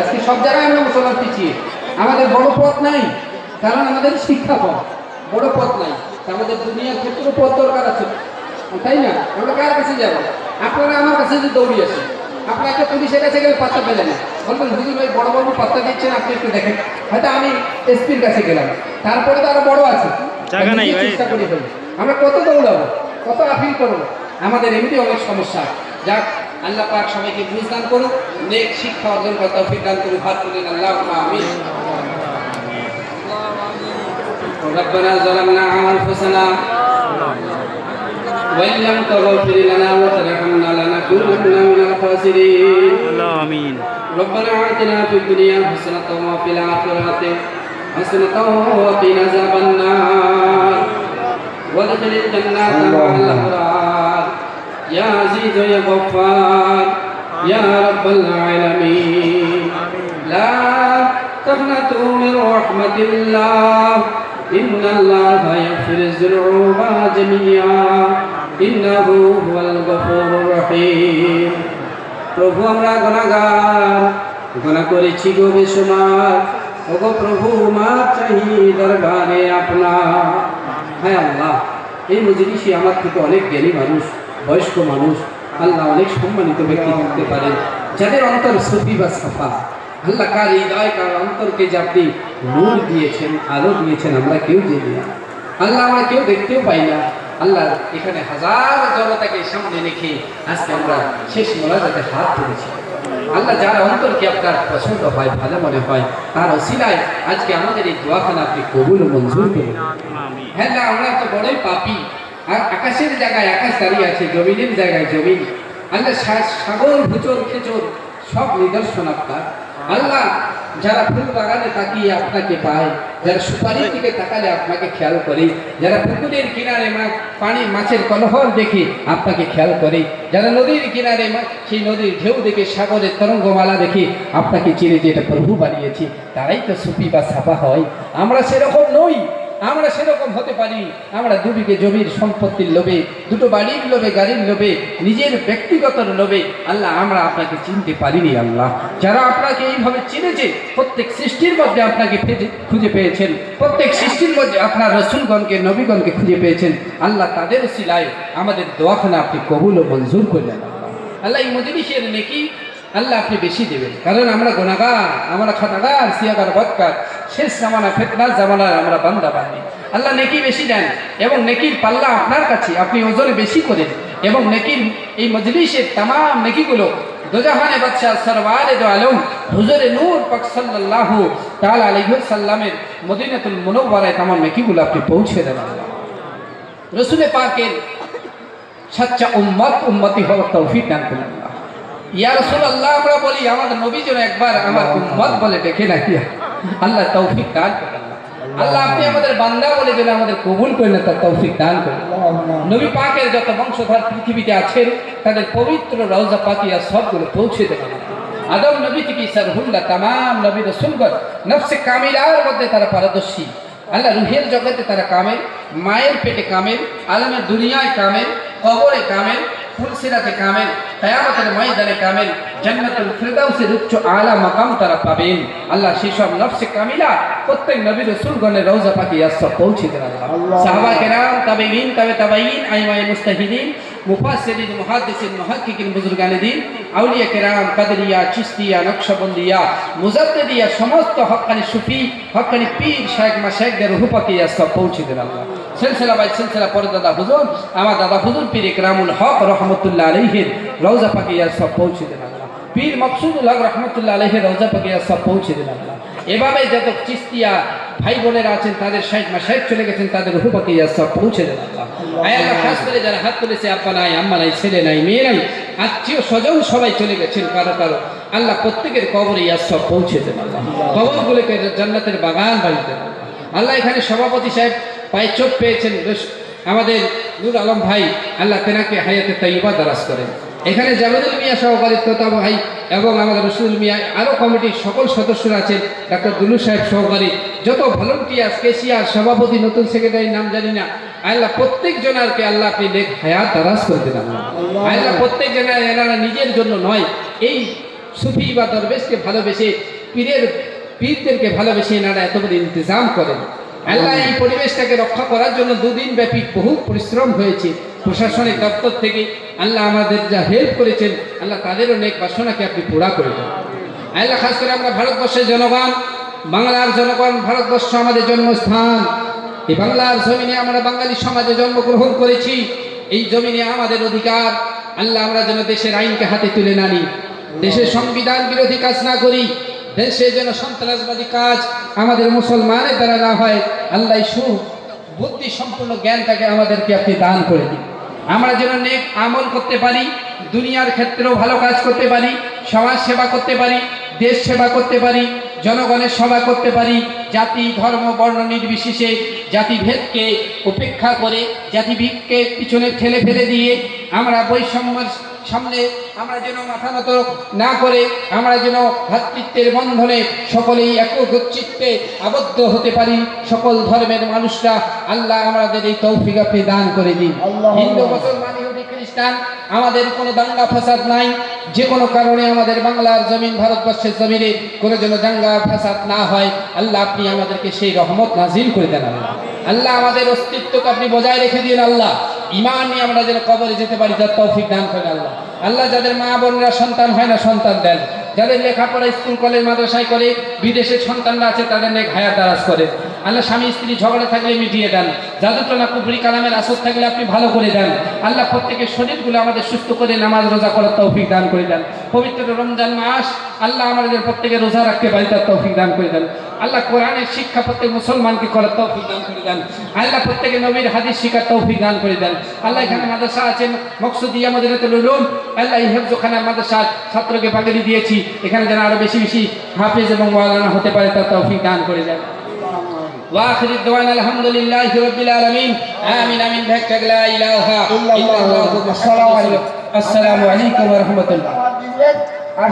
আজকে সব জায়গায় আমরা মুসলমান পিছিয়ে। আমাদের বড় পথ নাই কারণ আমাদের শিক্ষা কম বড় পথ নাই আমাদের দুনিয়ার ক্ষেত্রে পথ দরকার আছে। তাই না? আমরা কার কাছে যাব? আপনারা আমার কাছে যে দৌড়ি আসেন। আপনাকে পুলিশের কাছে গেলে পাত্তা পেলেন না। বলবেন হুজুর ভাই বড় বড় পাত্তা দিচ্ছেন আপনি একটু দেখেন। হয়তো আমি এসপির কাছে গেলাম। তারপরে তো আরও বড় আছে। চেষ্টা করি। আমরা কত দৌড়াবো কত আপিল করব? আমাদের এমনি অনেক সমস্যা। যাক আল্লাহ পাক সবাইকে বুঝ দান করুক নেক শিক্ষা অর্জন করতে তৌফিক দান করুক হাত তুলেন আল্লাহ আমিন ربنا ظلمنا انفسنا وان لم تغفر لنا وترحمنا لنكونن من الخاسرين আল্লাহ আমিন ربنا آتنا في الدنيا حسنة وفي الآخرة حسنة وقنا عذاب النار وادخل الجنة مع الأبرار يا عزيز يا غفار يا رب العالمين لا تقنطوا من رحمة الله إن الله يغفر الذنوب جميعا إنه هو الغفور الرحيم প্রভু আমরা গুণাগার গুণা করেছি গো বেসুমার ওগো প্রভু মা চাহি দরবারে আপনার হ্যাঁ আল্লাহ এই মজলিসে আমার থেকে অনেক জ্ঞানী মানুষ বয়স্ক মানুষ আল্লাহ অনেক সম্মানিত ব্যক্তি থাকতে পারেন যাদের অন্তর সফি বা সাফা। আল্লাহ কার হৃদয় কার অন্তরকে যে আপনি নূর দিয়েছেন আলো দিয়েছেন আমরা কেউ জানি না। আল্লাহ আমরা কেউ দেখতেও পাই না। আল্লাহ এখানে হাজার জনতাকে সামনে রেখে আজকে আমরা শেষ মোলাজাতে হাত তুলেছি আল্লাহ যার অন্তরকে আপনার পছন্দ হয় ভালো মনে হয় তার অসিলায় আজকে আমাদের এই দোয়াখানা আপনি কবুল মঞ্জুর করুন। হ্যাঁ আমরা তো বড়ই পাপি। আর আকাশের জায়গায় আকাশ দাঁড়িয়ে আছে, জমিনের জায়গায় জমিন। আল্লাহ সাগর, ভুচর খেচর সব নিদর্শন আপনার। আল্লাহ যারা ফুল বাগানে তাকিয়ে আপনাকে পায়, যারা সুপারির দিকে তাকালে আপনাকে খেয়াল করে, যারা পুকুরের কিনারে পানি মাছের কলহর দেখে আপনাকে খেয়াল করে, যারা নদীর কিনারে সেই নদীর ঢেউ দেখে, সাগরের তরঙ্গমালা দেখে আপনাকে চিনে যে এটা প্রভু বানিয়েছি, তারাই তো সুপি বা ছাপা হয়। আমরা সেরকম নই। আমরা সেরকম হতে পারি। আমরা দুবিকে জমির সম্পত্তির লোভে, দুটো বাড়ির লোভে, গাড়ির লোভে, নিজের ব্যক্তিগত লোভে আল্লাহ, আমরা আপনাকে চিনতে পারিনি আল্লাহ। যারা আপনাকে এইভাবে চিনেছে, প্রত্যেক সৃষ্টির মধ্যে আপনাকে খুঁজে পেয়েছেন। প্রত্যেক সৃষ্টির মধ্যে আপনার রসুলগণকে, নবীগণকে খুঁজে পেয়েছেন। আল্লাহ তাদের সিলায় আমাদের দোয়াখানা আপনি কবুল ও মঞ্জুর করলেন আল্লাহ। আল্লাহ এই মজলিসের নেকি আল্লাহ আপনি বেশি দেবেন। কারণ আমরা গোনাগার আমরা খাতাগার সিয়াগার বৎকার শেষ জামানা, ফেতনার জামানার আমরা বান্দা বান্দি। আল্লাহ নেকি বেশি দেন এবং নেকির পাল্লা আপনার কাছে, আপনি ওজন বেশি করেন এবং নেকির এই মজলিসের তাম নেকিগুলো দোজাহানে বাদশাহ সরওয়ারে দো আলম, হুজুরে নূর পাক সাল্লাল্লাহু তাআলা আলাইহি সাল্লামের মদিনাতুল মুনাওয়ারায় তাম নেকিগুলো আপনি পৌঁছে দেন রসুলে পাকের সচ্চা উম্মত, উম্মতি হওয়ার তৌফিক দান করুন আল্লাহ। ইয়া রসুল আমরা বলি আমাদের নবী যেন একবার আমার উম্মত বলে ডেকে না আল্লাহ তৌফিক দান করেন। আল্লাহ। আপনি আমাদের বান্দা বলে যেন আমাদের কবুল করেন তার তৌফিক দান করেন। নবী পাকের যত বংশধর পৃথিবীতে আছেন তাদের পবিত্র রওজা পাতিয়া সবগুলো পৌঁছে দেবেন আদম নবী থেকে সারহুল্লাহ তামাম নবী রসুলগণ নফসে কামিলার মধ্যে তারা পারদর্শী। আল্লাহ রুহের জগতে তারা কামেল মায়ের পেটে কামেল আলমের দুনিয়ায় কামেল কবরে কামেল ফুলসিরাতে কামেল কয়ামতের ময়দানে কামেল জান্নাতুল ফিরদাউসের উচ্চ আলা মাকাম তারা পাবেন। আল্লাহ সেসব নফসে কামিলা প্রত্যেক নবী রাসূলগণের রওজা পাকি আসা পৌঁছে দেন আল্লাহ। সাহাবা কেরাম তাবেঈন তাবে তাবেঈন আইমায়ে মুস্তাহিদিন মুফাসসিরিন, মুহাদ্দিসিন, মুহাক্কিকিন বুজুর্গানে দিন আউলিয়া কেরাম কাদরিয়া চিশতিয়া, নকশবন্দিয়া, মুজাদ্দিদিয়া, সমস্ত হক্কানি সুফি, হক্কানি পীর, শায়েখ মাশায়েখদের রূহ পাকি আসা পৌঁছে দেন আল্লাহ। সিলসিলা বাই সিলসিলা পরে দাদা হুজুর, আমার দাদা হুজুর পীর ইকরামুল হক রহমতুল্লাহ আলাইহির রওজা পাকিয়া সব পৌঁছে দেন আল্লাহ। পীর মকসুদুল হক রহমতুল্লাহ আলাইহির রওজা পাকিয়া সব পৌঁছে দেন আল্লাহ। এভাবে যত চিস্তিয়া ভাই বোনেরা আছেন, তাদের ষাট মাসাইক চলে গেছেন, তাদের সব পৌঁছে দেন আল্লাহ। আয় আল্লাহ, খাস করে যারা হাত তুলেছে, আব্বা নাই, আম্মা নাই, ছেলে নাই, মেয়ে নাই, আত্মীয় স্বজন সবাই চলে গেছেন, কারও কারও। আল্লাহ প্রত্যেকের কবরে সব পৌঁছে দেন আল্লাহ। কবরগুলোকে জান্নাতের বাগান বাড়িতে আল্লাহ। এখানে সভাপতি সাহেব পায়ে চোখ পেয়েছেন আমাদের নুর আলম ভাই, আল্লাহ তেনাকে হায়াতে তাইবা দারাজ করেন। এখানে জাভেদুল মিয়া সহকারী তোতা ভাই এবং আমাদের রসুল মিয়া আরও কমিটির সকল সদস্যরা আছেন, ডাক্তার দুলু সাহেব সহকারী। যত ভলেন্টিয়ার কেসিয়ার সভাপতি, নতুন সেক্রেটারির নাম জানি না। আল্লাহ প্রত্যেক জনারকে আল্লাহ আপনি নেক হায়াত দারাজ করে আল্লাহ আল্লাহ প্রত্যেক জনের এনারা নিজের জন্য নয়, এই সুফি বা দরবেশকে ভালোবেসে, পীরের পীরদেরকে ভালোবেসে এনারা এত বড় ইন্তজাম করেন। আল্লাহ এই পরিবেশটাকে রক্ষা করার জন্য দুদিন ব্যাপী বহু পরিশ্রম হয়েছে। প্রশাসনিক দপ্তর থেকে আল্লাহ আমাদের যা হেল্প করেছেন, আল্লাহ তাদের অনেক বাসনাকে আপনি পুরা করে দেন। আল্লাহ, খাস করে আমরা ভারতবর্ষের জনগণ, বাংলার জনগণ, ভারতবর্ষ আমাদের জন্মস্থান। এই বাংলার জমিনে আমরা বাঙালি সমাজে জন্মগ্রহণ করেছি। এই জমিনে আমাদের অধিকার, আল্লাহ আমরা যেন দেশের আইনকে হাতে তুলে না নিই। দেশের সংবিধান বিরোধী কাজ না করি, দেশে যেন সন্ত্রাসবাদী কাজ আমাদের মুসলমানের দ্বারা না হয়, আল্লাহ সু বুদ্ধি সম্পূর্ণ জ্ঞানটাকে আমাদেরকে আপনি দান করে দিন। আমরা যেন নেক আমল করতে পারি, দুনিয়ার ক্ষেত্রেও ভালো কাজ করতে পারি, সমাজ সেবা করতে পারি, দেশ সেবা করতে পারি জনগণের সভা করতে পারি জাতি ধর্ম বর্ণ নির্বিশেষে জাতিভেদকে উপেক্ষা করে জাতিভিদকে পিছনে ঠেলে ফেলে দিয়ে আমরা বৈষম্যের সামনে আমরা যেন মাথা নত না করে আমরা যেন ভ্রাতৃত্বের বন্ধনে সকলেই একচিত্তে আবদ্ধ হতে পারি সকল ধর্মের মানুষরা আল্লাহ আমাদের এই তৌফিক দান করে দিন। হিন্দু মুসলমান খ্রিস্টান, আমাদের কোনো দাঙ্গা ফাসাদ নাই। যে কোনো কারণে আমাদের বাংলার জমিন ভারতবর্ষের জমিনে কোনো যেন দাঙ্গা ফাসাদ না হয়, আল্লাহ আপনি আমাদেরকে সেই রহমত নাজিল করে দেন আল্লাহ। আল্লাহ আমাদের অস্তিত্বকে আপনি বজায় রেখে দিন আল্লাহ। ইমান নিয়ে আমরা যেন কবরে যেতে পারি তার তৌফিক দান করেন আল্লাহ। আল্লাহ যাদের মা বোনরা সন্তান হয় না, সন্তান দেন। যাদের লেখাপড়া স্কুল, কলেজ, মাদ্রাসায় করে বিদেশের সন্তানরা আছে, তাদের নেক হায়াত দারাজ করে আল্লাহ স্বামী স্ত্রী ঝগড়া থাকলে মিটিয়ে দেন। জাদুটনা কুবরি কালামের আসর থাকলে আপনি ভালো করে দেন। আল্লাহ প্রত্যেকের শরীরগুলো আমাদের সুস্থ করে নামাজ রোজা করার তৌফিক দান করে দেন। পবিত্র রমজান মাস, আল্লাহ আমাদের প্রত্যেকে রোজা রাখতে পারি তার তৌফিক দান করে দেন। আল্লাহ কোরআনের শিক্ষা প্রত্যেক মুসলমানকে করার তৌফিক দান করে দেন। আল্লাহ প্রত্যেকে নবীর হাদিস শিখার তৌফিক দান করে দেন। আল্লাহ এখানে মাদ্রাসা আছেন, মকসুদিয়া আমাদের উলুম। আল্লাহ এই হেফজোখানা মাদ্রাসা ছাত্রকে বাঙালি দিয়েছি। এখানে যেন আরও বেশি বেশি হাফেজ এবং মাওলানা হতে পারে তার তৌফিক দান করে দেন। واخر الدعوانا الحمد لله رب العالمين امين امين بحق لا اله الا الله السلام عليكم ورحمه الله আর